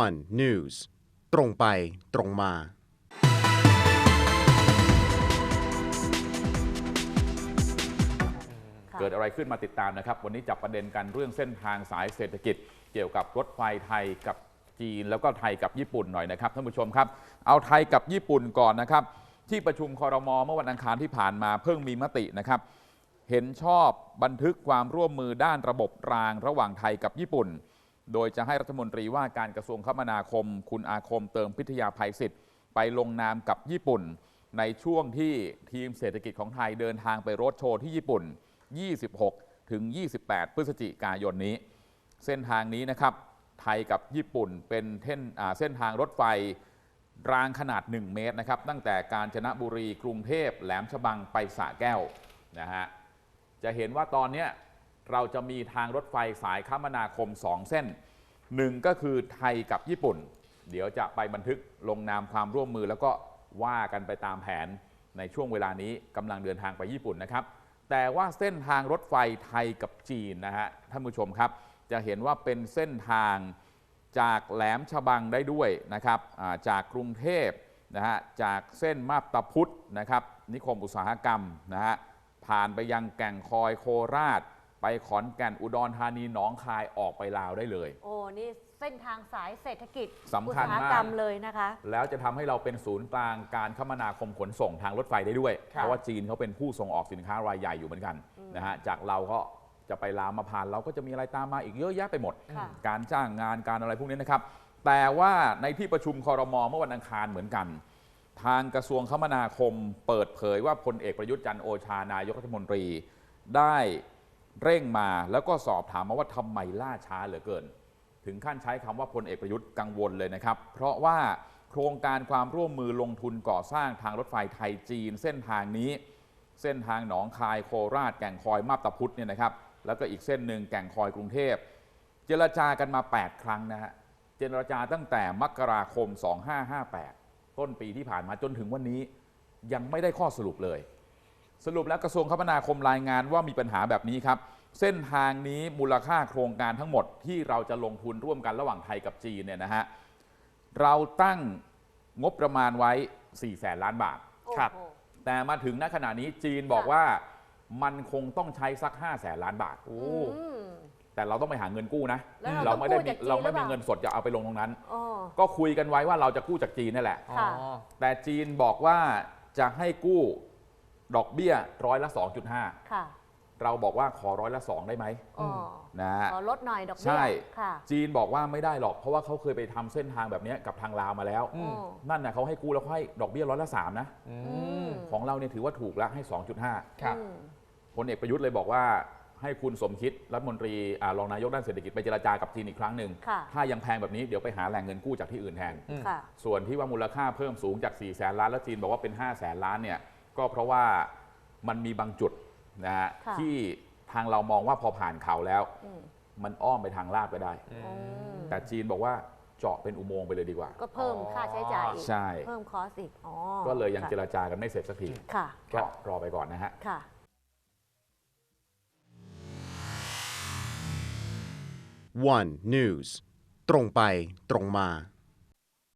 one news ตรงไปตรงมาค่ะเกิดอะไรขึ้นมาติดตามนะครับ วันนี้จับประเด็นกันเรื่องเส้นทางสายเศรษฐกิจ เกี่ยวกับรถไฟไทยกับจีน แล้วก็ไทยกับญี่ปุ่นหน่อยนะครับท่านผู้ชมครับ เอาไทยกับญี่ปุ่นก่อนนะครับ ที่ประชุมคอรมอเมื่อวันอังคารที่ผ่านมาเพิ่งมีมตินะครับ เห็นชอบบันทึกความร่วมมือด้านระบบรางระหว่างไทยกับญี่ปุ่น โดยจะให้รัฐมนตรีว่าการกระทรวงคมนาคม คุณอาคมเติมพิทยาภัยศิษย์ไปลงนามกับญี่ปุ่น ในช่วงที่ทีมเศรษฐกิจของไทยเดินทางไปโรดโชว์ที่ญี่ปุ่น 26 ถึง 28 พฤศจิกายนนี้ เส้นทางนี้นะครับไทยกับญี่ปุ่นเป็นเส้นเส้นทางรถไฟรางขนาด 1 เมตรนะครับตั้งแต่กาญจนบุรีกรุงเทพแหลมฉบังไปสระแก้วนะฮะจะเห็นว่าตอนเนี้ย เราจะมีทางรถไฟสายคมนาคม 2 เส้นหนึ่งก็คือไทยกับญี่ปุ่น เดี๋ยวจะไปบันทึกลงนามความร่วมมือ แล้วก็ว่ากันไปตามแผนในช่วงเวลานี้กำลังเดินทางไปญี่ปุ่นนะครับ แต่ว่าเส้นทางรถไฟไทยกับจีนนะฮะท่านผู้ชมครับ จะเห็นว่าเป็นเส้นทางจากแหลมฉบังได้ด้วยนะครับจากกรุงเทพนะฮะจากเส้นมาบตาพุธนะครับนิคมอุตสาหกรรมนะฮะผ่านไปยังแก่งคอยโคราช ไปขอนแก่นอุดรธานีหนองคายออกไปลาวได้เลย โอ้นี่เส้นทางสายเศรษฐกิจสำคัญอุตสาหมากกรรมเลยนะคะ แล้วจะทำให้เราเป็นศูนย์กลางการคมนาคมขนส่งทางรถไฟได้ด้วยค่ะเพราะว่าจีนเขาเป็นผู้ส่งออกสินค้ารายใหญ่อยู่เหมือนกันนะฮะจากเราก็จะไปลามมาผ่านเราก็จะมีอะไรตามมาอีกเยอะแยะไปหมด ค่ะ การจ้างงานการอะไรพวกนี้นะครับ แต่ว่าในที่ประชุมคอรมอเมื่อวันอังคารเหมือนกัน ทางกระทรวงคมนาคมเปิดเผยว่าพลเอกประยุทธ์จันทร์โอชานายกรัฐมนตรี ได้ เร่งมาแล้วก็สอบถามมาว่าทำไมล่าช้าเหลือเกิน ถึงขั้นใช้คำว่าพลเอกประยุทธ์กังวลเลยนะครับ เพราะว่าโครงการความร่วมมือลงทุนก่อสร้างทางรถไฟไทยจีน เส้นทางนี้ เส้นทางหนองคายโคราช แก่งคอยมาบตาพุธเนี่ยนะครับแล้วก็อีกเส้นหนึ่งแก่งคอยกรุงเทพ เจรจากันมา 8 ครั้งนะฮะเจรจาตั้งแต่มกราคม 2558 ต้นปีที่ผ่านมาจนถึงวันนี้ยังไม่ได้ข้อสรุปเลย สรุปแล้วกระทรวงคมนาคมรายงานว่ามีปัญหาแบบนี้ครับ เส้นทางนี้มูลค่าโครงการทั้งหมดที่เราจะลงทุนร่วมกันระหว่างไทยกับจีนเนี่ยนะฮะเราตั้งงบประมาณไว้4แสนล้านบาท ครับโอ้โหแต่มาถึงณขณะนี้จีนบอกว่ามันคงต้องใช้สัก5แสนล้านบาทอืมแต่เราต้องไปหาเงินกู้นะ แล้วเราต้องไม่ได้กู้มีจากจีนเราไม่หรือเปมีล่า เงินสดจะเอาไปลงตรงนั้น อ๋อ ก็คุยกันไว้ว่าเราจะกู้จากจีนนั่นแหละ ค่ะ แต่จีนบอกว่าจะให้กู้ ดอกเบี้ยร้อยละ 2.5 ค่ะเราบอกว่าขอร้อยละ 2 ได้ไหมอ๋อนะฮะ ขอลดหน่อยดอกเบี้ยใช่ ค่ะ จีนบอกว่าไม่ได้หรอกเพราะว่าเขาเคยไปทำเส้นทางแบบเนี้ยกับทางลาวมาแล้ว อืม นั่นนะเขาให้กู้แล้วเขาให้ดอกเบี้ยร้อยละ3นะอืมมของเราเนี่ยถือว่าถูกแล้วให้ 2.5ครับ อืมพลเอกประยุทธ์เลยบอกว่าให้คุณสมคิดรัฐมนตรีอ่ารองนายกด้านเศรษฐกิจไปเจรจากับจีนอีกครั้งหนึ่งค่ะ ถ้ายังแพงแบบนี้เดี๋ยวไปหาแหล่งเงินกู้จากที่อื่นแทน อืม ค่ะ ส่วนที่ว่ามูลค่าเพิ่มสูงจาก 4 แสนล้าน แล้วจีนบอกว่าเป็น 5 แสนล้านเนี่ย ก็เพราะว่ามันมีบางจุดนะฮะค่ะ ที่ทางเรามองว่าพอผ่านเขาแล้ว อืมมันอ้อมไปทางลาดก็ได้อือืมมแต่จีนบอกว่าเจาะเป็นอุโมงค์ไปเลยดีกว่า ก็เพิ่มค่าใช้จ่ายอีก ใช่ เพิ่มคอสอีก อ๋อก็เลยยังค่ะเจรจากันไม่เสร็จสักทีค่ะก็รอไปก่อนนะฮะ ค่ะ one news ตรงไปตรงมา